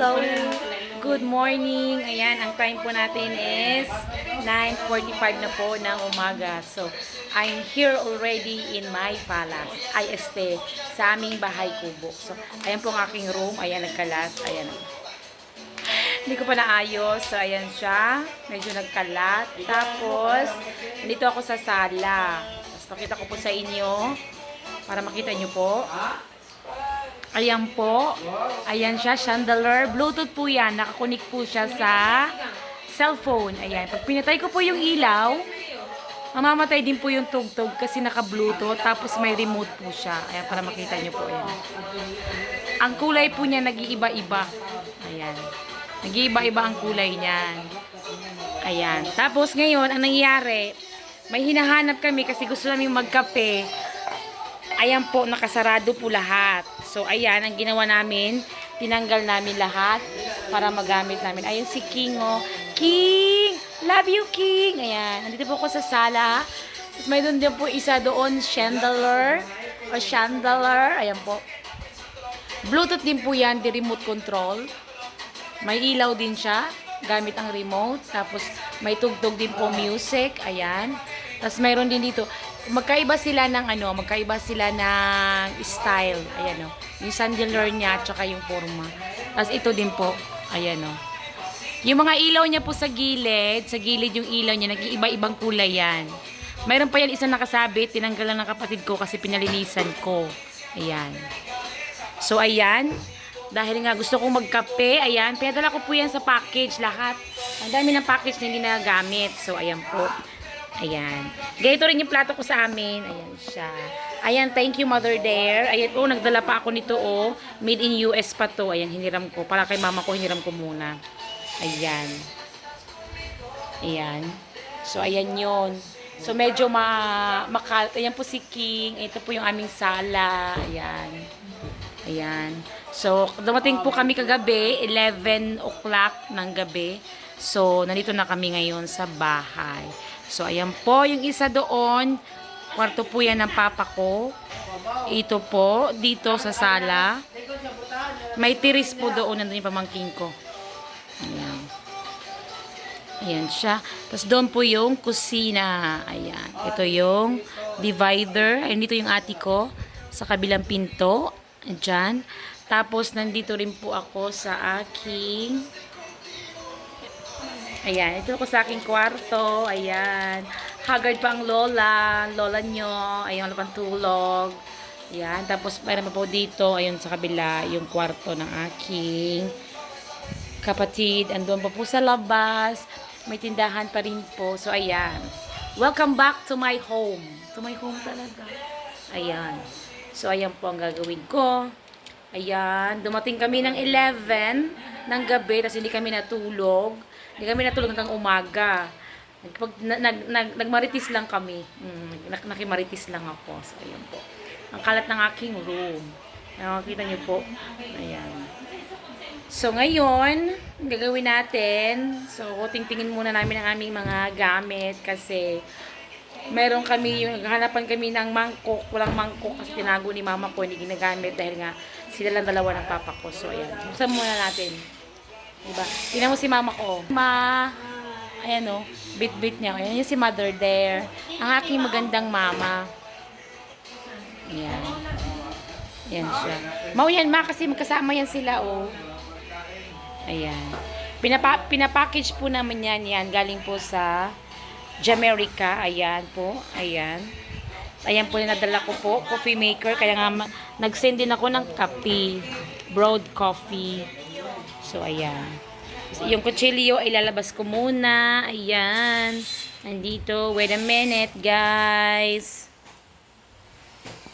Hello! Good morning! Ayan, ang time po natin is 9.45 na po ng umaga. So, I'm here already in my palace. I stay sa aming bahay kubo. So, ayan po ang aking room. Ayan, nagkalat. Ayan. Hindi ko pa naayos. So, ayan siya. Medyo nagkalat. Tapos, dito ako sa sala. Tapos, pakita ko po sa inyo. Para makita nyo po. Ayan po. Ayan siya, chandelier. Bluetooth po yan. Nakakunik po siya sa cellphone. Ayan. Pag pinatay ko po yung ilaw, mamamatay din po yung tugtog kasi naka-bluetooth. Tapos may remote po siya. Ayan, para makita nyo po. Ayan. Ang kulay po niya nag-iiba-iba. Ayan. Nag-iiba-iba ang kulay niyan. Ayan. Tapos ngayon, ang nangyayari, may hinahanap kami kasi gusto namin magkape. Ayan po, nakasarado po lahat. So, ayan, ang ginawa namin, tinanggal namin lahat para magamit namin. Ayun si King, oh. King! Love you, King! Ayan, nandito po ako sa sala. Tapos mayroon din po isa doon, chandelier. O chandelier. Ayan po. Bluetooth din po yan, di remote control. May ilaw din siya, gamit ang remote. Tapos may tugtog din po music, ayan. Tapos mayroon din dito, magkaiba sila ng ano, magkaiba sila ng style, ayan o. Yung chandelier niya, tsaka yung forma. Tapos ito din po, ayan o. Yung mga ilaw niya po sa gilid, sa gilid yung ilaw niya, nag-iiba-ibang kulay yan. Mayroon pa yan isang nakasabit, tinanggal lang ng kapatid ko kasi pinalinisan ko. Ayan. So, ayan. Dahil nga gusto kong magkape, ayan. Pinadala ko po yan sa package lahat. Ang dami ng package na hindi nagagamit. So, ayan po. Ayan. Ganito rin yung plato ko sa amin. Ayan siya. Ayan, thank you Mother Dare. Ayan, oh, nagdala pa ako nito, oh. Made in US pa to. Ayan, hiniram ko. Para kay mama ko, hiniram ko muna. Ayan. Ayan. So, ayan yon So, medyo ma makal... Ayan po si King. Ito po yung aming sala. Ayan. Ayan. So, dumating po kami kagabi, 11 o'clock ng gabi. So, nandito na kami ngayon sa bahay. So, ayan po yung isa doon. Kwarto po yan ng papa ko. Ito po, dito sa sala. May tiris po doon, nandun yung pamangking ko. Ayan. Ayan siya. Tapos doon po yung kusina. Ayan. Ito yung divider. Ayan dito yung ati ko. Sa kabilang pinto. Ayan. Tapos nandito rin po ako sa aking Ayan, ito ako sa aking kwarto. Ayan. Haggard pa ang lola. Lola nyo. Ayan, wala pang tulog. Ayan. Tapos, mayroon pa po dito. Ayun, sa kabila, yung kwarto ng aking kapatid. Andun pa po sa labas. May tindahan pa rin po. So, ayan. Welcome back to my home. To my home talaga. Ayan. So, ayan po ang gagawin ko. Ayan. Dumating kami ng 11 ng gabi. Tapos, hindi kami natulog. Hindi kami natulog hanggang umaga. Nagpag, nag, nag, nag, nagmaritis lang kami. Mm, nak, nakimaritis lang ako. So, ayan po. Ang kalat ng aking room. Nakakita niyo po. Ayan. So, ngayon, gagawin natin. So, tingtingin muna namin ang aming mga gamit kasi meron kami, naghahanapan kami ng mangkok, walang mangkok kasi tinago ni mama ko, hindi ginagamit dahil nga sila lang dalawa ng papa ko. So, ayan. Buksan muna natin. Diba? Tingnan mo si mama ko. Ma, ayan o, bit-bit niya. Ayan yung si mother there. Ang aking magandang mama. Ayan. Ayan siya. Mau yan ma kasi magkasama yan sila oh. Ayan. Pinapa pinapackage po naman yan yan. Galing po sa Jamaica. Ayan po. Ayan. Ayan po yung nadala ko po. Coffee maker. Kaya nga nag-send din ako ng kape. Broad coffee. So, ayan. Yung kutsilyo ay lalabas ko muna. Ayan. Nandito. Wait a minute, guys.